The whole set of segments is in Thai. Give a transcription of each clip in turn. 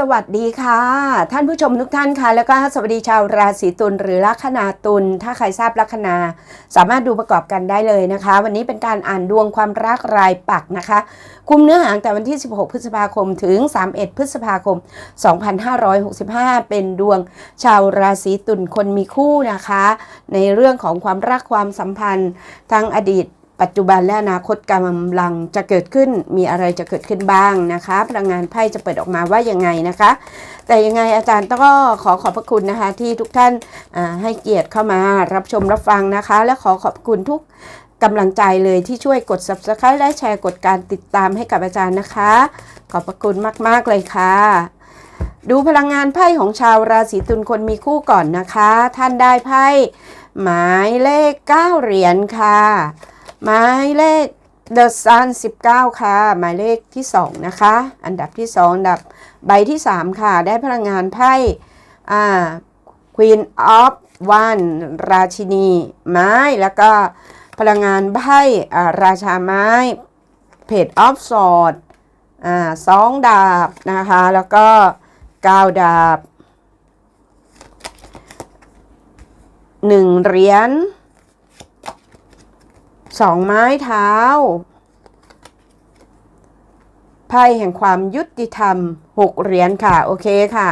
สวัสดีค่ะ ท่านผู้ชมทุกท่านค่ะ แล้วก็สวัสดีชาวราศีตุลหรือลัคนาตุลถ้าใครทราบลัคนา สามารถดูประกอบกันได้เลยนะคะ วันนี้เป็นการอ่านดวงความรักรายปักนะคะ คุมเนื้อหาตั้งแต่วันที่ 16 พฤษภาคมถึง 31 พฤษภาคม 2565 เป็นดวงชาวราศีตุลคนมีคู่นะคะ ในเรื่องของความรักความสัมพันธ์ทั้งอดีต ปัจจุบันและอนาคตกำลังจะเกิดขึ้นมีอะไรจะเกิดขึ้นบ้างนะคะ พลังงานไพ่จะเปิดออกมาว่ายังไงนะคะ แต่ยังไงอาจารย์ก็ขอขอบพระคุณนะคะที่ทุกท่านให้เกียรติเข้ามารับชมรับฟังนะคะ และขอขอบคุณทุกกำลังใจเลยที่ช่วยกด subscribe และแชร์กดการติดตามให้กับอาจารย์นะคะ ขอบพระคุณมาก ๆ เลยค่ะ ดูพลังงานไพ่ของชาวราศีตุลคนมีคู่ก่อนนะคะ ท่านได้ไพ่หมายเลข 9 เหรียญค่ะ หมายเลข The Sun 19 ค่ะ หมายเลขที่ 2 นะคะ อันดับที่ 2 อันดับใบที่ 3 ค่ะ ได้พลังงานไพ่อ่า Queen of One ราชินีไม้ แล้วก็พลังงานไพ่อ่าราชาไม้ Page of Swords อ่าสองดาบนะคะ แล้วก็เก้าดาบหนึ่งเหรียญ สองไม้เท้าไพ่แห่งความยุติธรรมหกเหรียญค่ะ โอเคค่ะ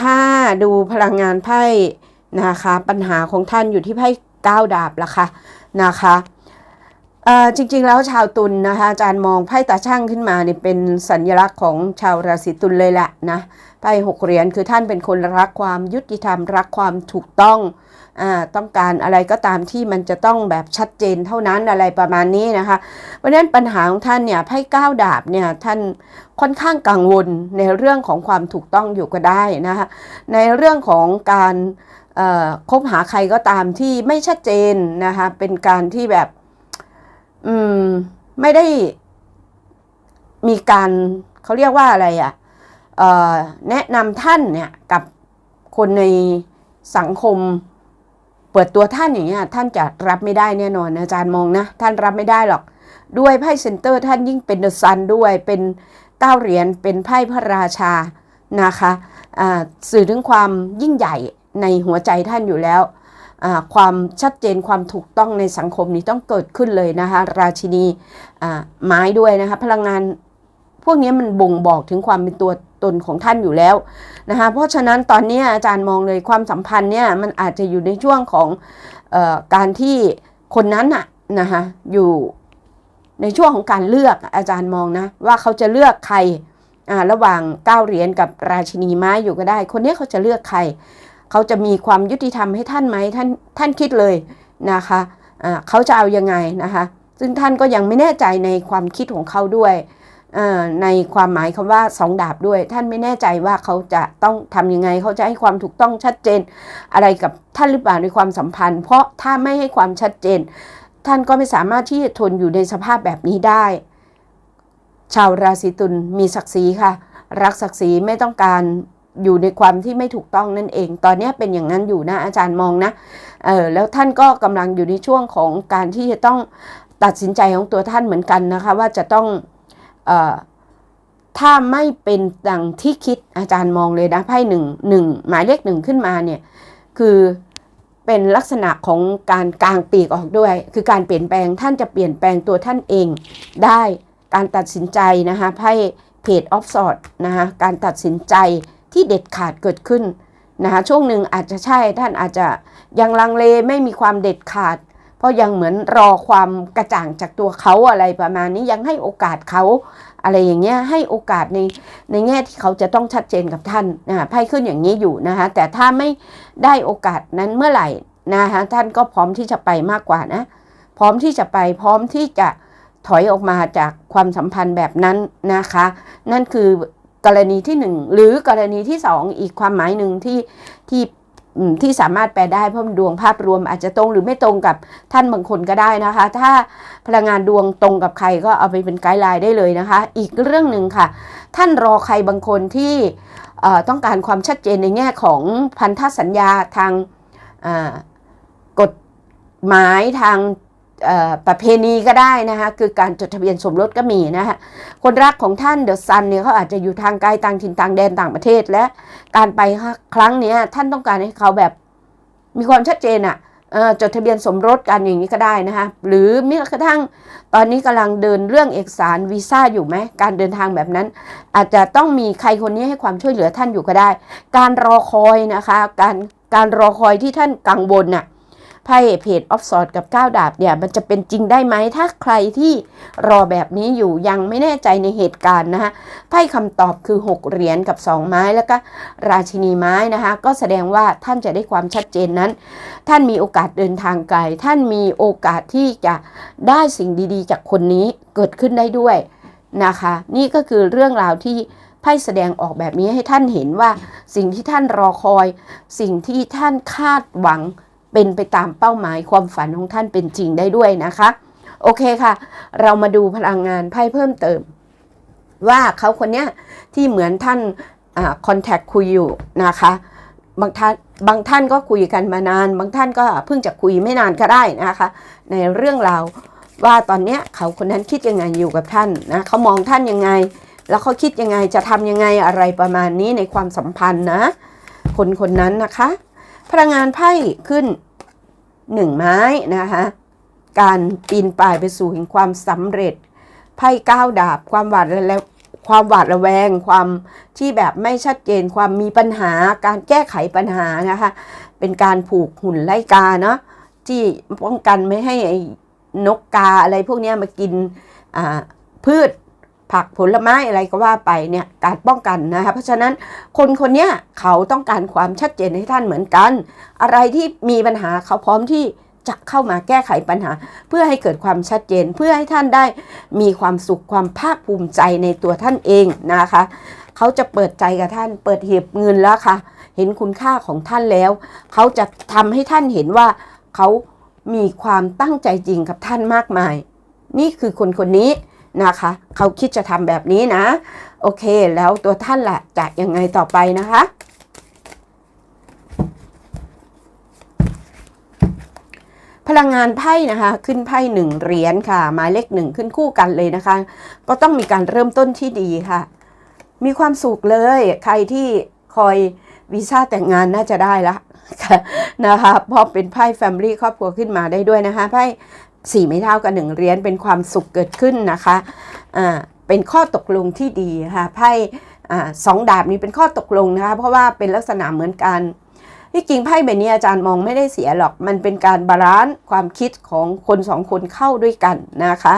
ถ้าดูพลังงานไพ่นะคะ ปัญหาของท่านอยู่ที่ไพ่เก้าดาบละค่ะนะคะจริงๆแล้วชาวตุลนนะคะอาจารย์มองไพ่ตาช่างขึ้นมาเนี่ยเป็นสัญลักษณ์ของชาวราศีตุลเลยแหละนะไพ่หกเหรียญคือท่านเป็นคนรักความยุติธรรมรักความถูกต้อง ต้องการอะไรก็ตามที่มันจะต้องแบบชัดเจนเท่านั้นอะไรประมาณนี้นะคะ เพราะฉะนั้นปัญหาของท่านเนี่ยไพ่ก้าวดาบเนี่ยท่านค่อนข้างกังวลในเรื่องของความถูกต้องอยู่ก็ได้นะคะในเรื่องของการคบหาใครก็ตามที่ไม่ชัดเจนนะคะเป็นการที่แบบอืมไม่ได้มีการเขาเรียกว่าอะไรอะ่ะแนะนำท่านเนี่ยกับคนในสังคม เปิดตัวท่านอย่างเงี้ยท่านจะรับไม่ได้แน่นอนอาจารย์มองนะ ท่านรับไม่ได้หรอก ด้วยไพ่เซนเตอร์ท่านยิ่งเป็นเดอะซันด้วยเป็นเก้าเหรียญเป็นไพ่พระราชานะคะอ่าสื่อถึงความยิ่งใหญ่ในหัวใจท่านอยู่แล้วอ่าความชัดเจนความถูกต้องในสังคมนี้ต้องเกิดขึ้นเลยนะคะ ราชินีอ่าไม้ด้วยนะคะ พลังงานพวกนี้มันบ่งบอกถึงความเป็นตัว ตนของท่านอยู่แล้วนะคะเพราะฉะนั้นตอนนี้อาจารย์มองเลยความสัมพันธ์เนี่ยมันอาจจะอยู่ในช่วงของออการที่คนนั้นน่ะนะคะอยู่ในช่วงของการเลือกอาจารย์มองนะว่าเขาจะเลือกใครระหว่างเก้าเหรียญกับราชินีไม้อยู่ก็ได้ คนนี้เขาจะเลือกใคร เขาจะมีความยุติธรรมให้ท่านไหมท่านท่านคิดเลยนะคะอ่าเขาจะเอายังไงนะคะ ซึ่งท่านก็ยังไม่แน่ใจในความคิดของเขาด้วย ในความหมายคำว่าสองดาบด้วย ท่านไม่แน่ใจว่าเขาจะต้องทำยังไง เขาจะให้ความถูกต้องชัดเจน อะไรกับท่านหรือเปล่าในความสัมพันธ์ เพราะถ้าไม่ให้ความชัดเจน ท่านก็ไม่สามารถที่จะทนอยู่ในสภาพแบบนี้ได้ ชาวราศีตุลมีศักดิ์ศรีค่ะ รักศักดิ์ศรีไม่ต้องการอยู่ในความที่ไม่ถูกต้องนั่นเอง ตอนนี้เป็นอย่างนั้นอยู่นะอาจารย์มองนะเออแล้วท่านก็กำลังอยู่ในช่วงของการที่จะต้องตัดสินใจของตัวท่านเหมือนกันนะคะ ว่าจะต้อง ถ้าไม่เป็นดังที่คิดอาจารย์มองเลยนะไพ่หนึ่งหนึ่งหมายเลขหนึ่งขึ้นมาเนี่ยคือเป็นลักษณะของการกลางปีกออกด้วย คือการเปลี่ยนแปลงท่านจะเปลี่ยนแปลงตัวท่านเอง ได้การตัดสินใจนะคะไพ่เพจออฟสอดนะคะการตัดสินใจที่เด็ดขาดเกิดขึ้นนะคะช่วงหนึ่งอาจจะใช่ท่านอาจจะยังลังเลไม่มีความเด็ดขาด เพราะยังเหมือนรอความกระจ่างจากตัวเขาอะไรประมาณนี้ยังให้โอกาสเขาอะไรอย่างเงี้ยให้โอกาสในในแง่ที่เขาจะต้องชัดเจนกับท่านนะไพ่ขึ้นอย่างนี้อยู่นะคะแต่ถ้าไม่ได้โอกาสนั้นเมื่อไหร่นะคะท่านก็พร้อมที่จะไปมากกว่านะพร้อมที่จะไปพร้อมที่จะถอยออกมาจากความสัมพันธ์แบบนั้นนะคะ นั่นคือกรณีที่หนึ่งหรือกรณีที่สองอีกความหมายหนึ่งที่ที่ ที่สามารถแปลได้เพราะดวงภาพรวมอาจจะตรงหรือไม่ตรงกับท่านบางคนก็ได้นะคะ ถ้าพลังงานดวงตรงกับใครก็เอาไปเป็นไกด์ไลน์ได้เลยนะคะ อีกเรื่องหนึ่งค่ะ ท่านรอใครบางคนที่ต้องการความชัดเจนในแง่ของพันธสัญญาทางกฎหมายทาง ประเพณีก็ได้นะคะคือการจดทะเบียนสมรสก็มีนะคะคนรักของท่านเดอะซันเนี่ยเขาอาจจะอยู่ทางไกลต่างถิ่นต่างแดนต่างประเทศและการไปครั้งนี้ท่านต้องการให้เขาแบบมีความชัดเจนอะ่ะจดทะเบียนสมรสกันอย่างนี้ก็ได้นะคะหรือม้กระทั่งตอนนี้กำลังเดินเรื่องเอกสารวีซ่าอยู่ไหมการเดินทางแบบนั้น อาจจะต้องมีใครคนนี้ให้ความช่วยเหลือท่านอยู่ก็ได้ การรอคอยนะคะ การการรอคอยที่ท่านกังวลน่ะ ไพ่เพจออฟสอดกับก้าวดาบเนี่ยมันจะเป็นจริงได้ไหมถ้าใครที่รอแบบนี้อยู่ยังไม่แน่ใจในเหตุการณ์นะคะไพ่คำตอบคือ 6 เหรียญกับ 2 ไม้แล้วก็ราชินีไม้นะคะก็แสดงว่าท่านจะได้ความชัดเจนนั้น ท่านมีโอกาสเดินทางไกลท่านมีโอกาสที่จะได้สิ่งดีๆ จากคนนี้เกิดขึ้นได้ด้วยนะคะ นี่ก็คือเรื่องราวที่ไพ่แสดงออกแบบนี้ให้ท่านเห็นว่าสิ่งที่ท่านรอคอย สิ่งที่ท่านคาดหวัง เป็นไปตามเป้าหมายความฝันของท่านเป็นจริงได้ด้วยนะคะ โอเคค่ะ เรามาดูพลังงานไพ่เพิ่มเติม ว่าเขาคนเนี้ยที่เหมือนท่านคอนแทคคุยอยู่นะคะบางท่านบางท่านก็คุยกันมานาน บางท่านก็เพิ่งจะคุยไม่นานก็ได้นะคะ ในเรื่องราวว่าตอนเนี้ยเขาคนนั้นคิดยังไงอยู่กับท่านนะเขามองท่านยังไง แล้วเขาคิดยังไงจะทำยังไงอะไรประมาณนี้ในความสัมพันธ์นะ คนคนนั้นนะคะ พลังงานไพ่ขึ้นหนึ่งไม้นะคะการปีนป่ายไปสู่แห่งความสำเร็จไพ่ก้าวดาบความหวาดระความหวาดระแวง ความที่แบบไม่ชัดเจนความมีปัญหา การแก้ไขปัญหานะคะเป็นการผูกหุ่นไล่กาเนาะที่ป้องกันไม่ให้นกกาอะไรพวกนี้มากินพืช ผักผลไม้อะไรก็ว่าไปเนี่ยการป้องกันนะคะเพราะฉะนั้นคนคนนี้เขาต้องการความชัดเจนให้ท่านเหมือนกัน อะไรที่มีปัญหาเขาพร้อมที่จะเข้ามาแก้ไขปัญหา เพื่อให้เกิดความชัดเจนเพื่อให้ท่านได้มีความสุขความภาคภูมิใจในตัวท่านเองนะคะ เขาจะเปิดใจกับท่าน เปิดเหีบเงินแล้วค่ะ เห็นคุณค่าของท่านแล้ว เขาจะทำให้ท่านเห็นว่าเขามีความตั้งใจจริงกับท่านมากมาย นี่คือคนคนนี้ นะคะ เขาคิดจะทำแบบนี้นะ โอเค แล้วตัวท่านล่ะจะยังไงต่อไปนะคะ พลังงานไพ่นะคะ ขึ้นไพ่หนึ่งเหรียญค่ะ หมายเลขหนึ่งขึ้นคู่กันเลยนะคะ ก็ต้องมีการเริ่มต้นที่ดีค่ะ มีความสุขเลย ใครที่คอยวีซ่าแต่งงานน่าจะได้ละนะคะเพราะเป็นไพ่แฟมิลี่ครอบครัวขึ้นมาได้ด้วยนะคะไพ่ สี่ไม่เท่ากับหนึ่งเหรียญเป็นความสุขเกิดขึ้นนะคะอ่าเป็นข้อตกลงที่ดีค่ะไพ่สองดาบนี้เป็นข้อตกลงนะคะเพราะว่าเป็นลักษณะเหมือนกันที่จริงไพ่ใบนี้อาจารย์มองไม่ได้เสียหรอก มันเป็นการบาลานซ์ความคิดของคนสองคนเข้าด้วยกันนะคะ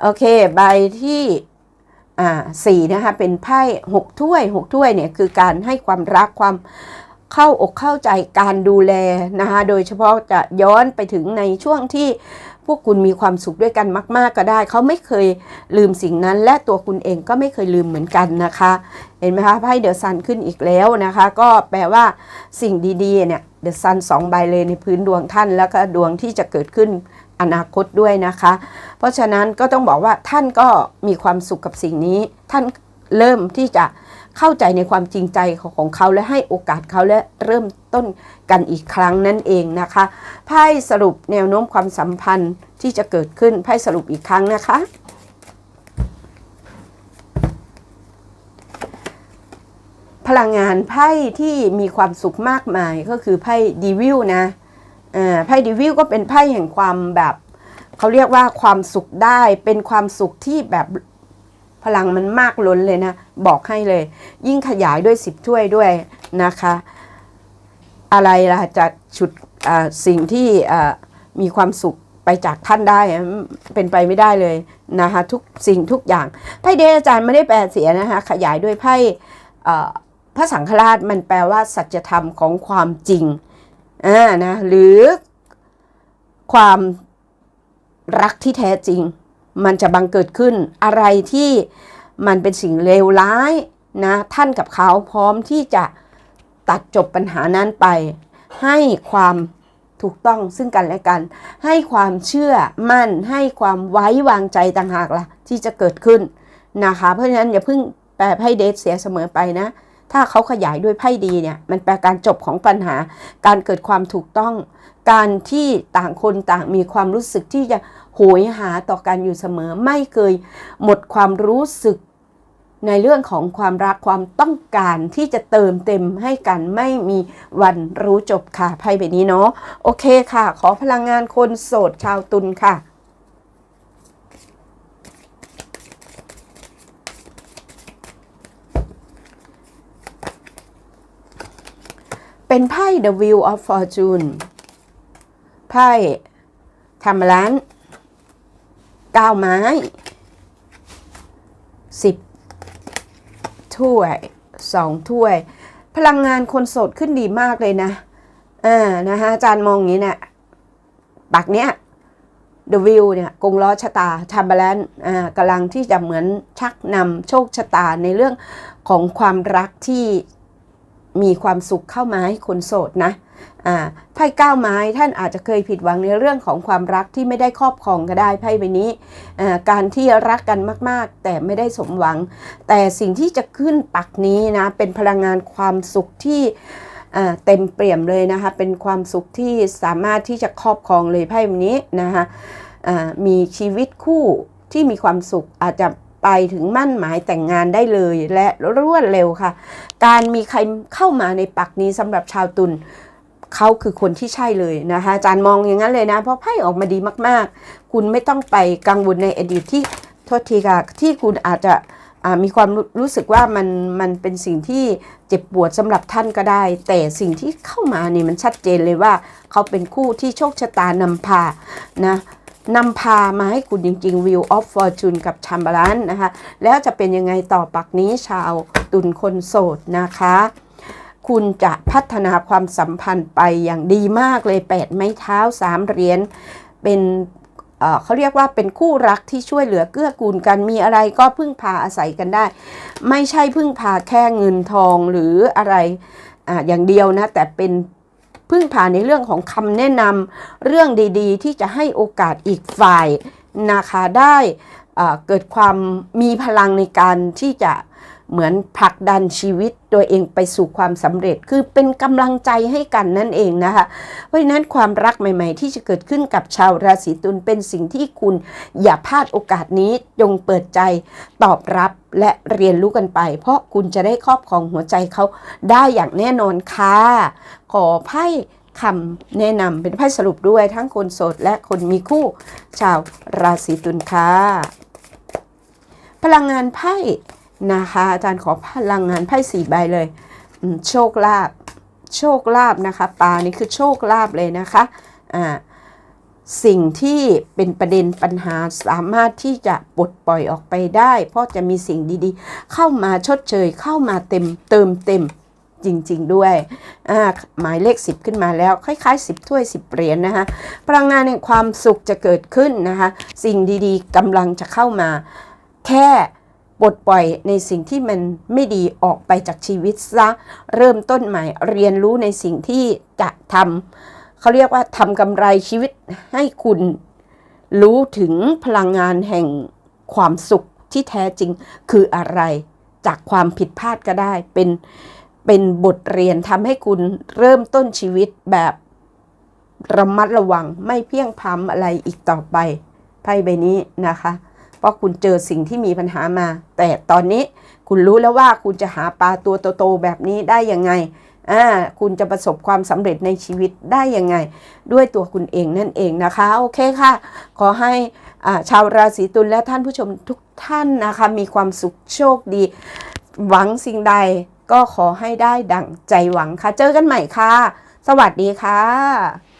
โอเค ใบที่สี่นะคะเป็นไพ่หกถ้วยหกถ้วยเนี่ยคือการให้ความรักความเข้าอกเข้าใจการดูแลนะคะ โดยเฉพาะจะย้อนไปถึงในช่วงที่ พวกคุณมีความสุขด้วยกันมาก ๆ ก็ได้ เขาไม่เคยลืมสิ่งนั้น และตัวคุณเองก็ไม่เคยลืมเหมือนกันนะคะ เห็นไหมคะไพ่เดอะซันขึ้นอีกแล้วนะคะ ก็แปลว่าสิ่งดีๆเนี่ยเดอะซันสองใบเลยในพื้นดวงท่าน แล้วก็ดวงที่จะเกิดขึ้นอนาคตด้วยนะคะ เพราะฉะนั้นก็ต้องบอกว่าท่านก็มีความสุขกับสิ่งนี้ ท่านเริ่มที่จะ เข้าใจในความจริงใจของเขาและให้โอกาสเขาและเริ่มต้นกันอีกครั้งนั่นเองนะคะไพ่สรุปแนวโน้มความสัมพันธ์ที่จะเกิดขึ้นไพ่สรุปอีกครั้งนะคะพลังงานไพ่ที่มีความสุขมากมายก็คือไพ่ดีวิลนะไพ่ดีวิลก็เป็นไพ่แห่งความแบบเขาเรียกว่าความสุขได้เป็นความสุขที่แบบ พลังมันมากล้นเลยนะ บอกให้เลย ยิ่งขยายด้วยสิบถ้วยด้วยนะคะ อะไรล่ะจะฉุดสิ่งที่มีความสุขไปจากท่านได้เป็นไปไม่ได้เลยนะคะทุกสิ่งทุกอย่างไพ่เดอาจารย์ไม่ได้แปลเสียนะคะขยายด้วยไพ่พระสังฆราชมันแปลว่าสัจธรรมของความจริงอ่านะหรือความรักที่แท้จริง มันจะบังเกิดขึ้นอะไรที่มันเป็นสิ่งเลวร้ายนะท่านกับเขาพร้อมที่จะตัดจบปัญหานั้นไป ให้ความถูกต้องซึ่งกันและกัน ให้ความเชื่อมั่นให้ความไว้วางใจต่างหากละ่ะที่จะเกิดขึ้นนะคะ เพราะฉะนั้นอย่าเพิ่งแปลให้เดทเสียเสมอไปนะ ถ้าเขาขยายด้วยไพ่ดีเนี่ย มันแปลการจบของปัญหา การเกิดความถูกต้อง การที่ต่างคนต่างมีความรู้สึกที่จะโหยหาต่อกันอยู่เสมอ ไม่เคยหมดความรู้สึกในเรื่องของความรักความต้องการที่จะเติมเต็มให้กันไม่มีวันรู้จบค่ะไพ่ใบนี้เนาะโอเคค่ะ ขอพลังงานคนโสดชาวตุลค่ะ เป็นไพ่ The Wheel of Fortune ไพ่ทำร้านก้าไม้สิบถ้วยสองถ้วย พลังงานคนโสดขึ้นดีมากเลยนะอ่านะคะอาจารย์มองอย่างนี้เนะี่ยปักเนี้ย The Wheel เนี่ยกงล้อชะตาทำบาลานอ่ากำลังที่จะเหมือนชักนำโชคชะตาในเรื่องของความรักที่ มีความสุขเข้ามาให้คนโสดนะไพ่ก้าวไม้ท่านอาจจะเคยผิดหวังในเรื่องของความรักที่ไม่ได้ครอบครองก็ได้ไพ่ใบนี้ การที่รักกันมากๆ แต่ไม่ได้สมหวัง แต่สิ่งที่จะขึ้นปักนี้นะเป็นพลังงานความสุขที่เต็มเปี่ยมเลยนะคะเป็นความสุขที่สามารถที่จะครอบครองเลยไพ่ใบนี้นะคะมีชีวิตคู่ที่มีความสุขอาจจะ ไปถึงมั่นหมายแต่งงานได้เลยและรวดเร็วค่ะ การมีใครเข้ามาในปักนี้สำหรับชาวตุลเขาคือคนที่ใช่เลยนะคะอาจารย์มองอย่างนั้นเลยนะ เพราะไพ่ออกมาดีมากๆ คุณไม่ต้องไปกังวลในอดีตที่โทษทีค่ะที่คุณอาจจะมีความรู้รู้สึกว่ามันมันเป็นสิ่งที่เจ็บปวดสำหรับท่านก็ได้ แต่สิ่งที่เข้ามานี่มันชัดเจนเลยว่า เขาเป็นคู่ที่โชคชะตานำพานะ นำพามาให้คุณจริงๆ Wheel of Fortune กับชัมบาลันนะคะ แล้วจะเป็นยังไงต่อปักนี้ชาวตุลคนโสดนะคะ คุณจะพัฒนาความสัมพันธ์ไปอย่างดีมากเลยแปดไม้เท้าสามเหรียญเป็นเขาเรียกว่าเป็นคู่รักที่ช่วยเหลือเกื้อกูลกันมีอะไรก็พึ่งพาอาศัยกันได้ ไม่ใช่พึ่งพาแค่เงินทองหรืออะไรออย่างเดียวนะ แต่เป็น พึ่งพาในเรื่องของคำแนะนำเรื่องดีๆ ที่จะให้โอกาสอีกฝ่ายนะคะได้เกิดความมีพลังในการที่จะ เหมือนผลักดันชีวิตตัวเองไปสู่ความสำเร็จ คือเป็นกำลังใจให้กันนั่นเองนะคะ เพราะฉะนั้นความรักใหม่ ๆ ที่จะเกิดขึ้นกับชาวราศีตุลเป็นสิ่งที่คุณอย่าพลาดโอกาสนี้จงเปิดใจตอบรับและเรียนรู้กันไป เพราะคุณจะได้ครอบครองหัวใจเขาได้อย่างแน่นอนค่ะขอไพ่คำแนะนำเป็นไพ่สรุปด้วยทั้งคนโสดและคนมีคู่ชาวราศีตุลค่ะพลังงานไพ่ นะคะ อาจารย์ขอพลังงานไพ่สี่ใบเลย โชคลาภโชคลาภนะคะปลานี่คือโชคลาภเลยนะคะอ่าสิ่งที่เป็นประเด็นปัญหาสามารถที่จะปลดปล่อยออกไปได้ เพราะจะมีสิ่งดีๆ เข้ามาชดเชยเข้ามาเต็มเติมเต็มจริง ๆ ด้วย หมายเลข 10 ขึ้นมาแล้ว คล้าย ๆ 10 ถ้วย 10 เหรียญนะคะพลังงานแห่งความสุขจะเกิดขึ้นนะคะ สิ่งดีๆกำลังจะเข้ามา แค่ ปลดปล่อยในสิ่งที่มันไม่ดีออกไปจากชีวิตซะ เริ่มต้นใหม่เรียนรู้ในสิ่งที่จะทำเขาเรียกว่าทำกำไรชีวิตให้คุณรู้ถึงพลังงานแห่งความสุขที่แท้จริงคืออะไร จากความผิดพลาดก็ได้เป็นเป็นบทเรียนทำให้คุณเริ่มต้นชีวิตแบบระมัดระวังไม่เพียงพล้ำอะไรอีกต่อไปไพ่ใบนี้นะคะ เพราะคุณเจอสิ่งที่มีปัญหามา แต่ตอนนี้คุณรู้แล้วว่าคุณจะหาปลาตัวโตๆแบบนี้ได้ยังไงอ่าคุณจะประสบความสำเร็จในชีวิตได้ยังไง ด้วยตัวคุณเองนั่นเองนะคะ โอเคค่ะ ขอให้อ่าชาวราศีตุลและท่านผู้ชมทุกท่านนะคะ มีความสุขโชคดี หวังสิ่งใดก็ขอให้ได้ดั่งใจหวังค่ะ เจอกันใหม่ค่ะ สวัสดีค่ะ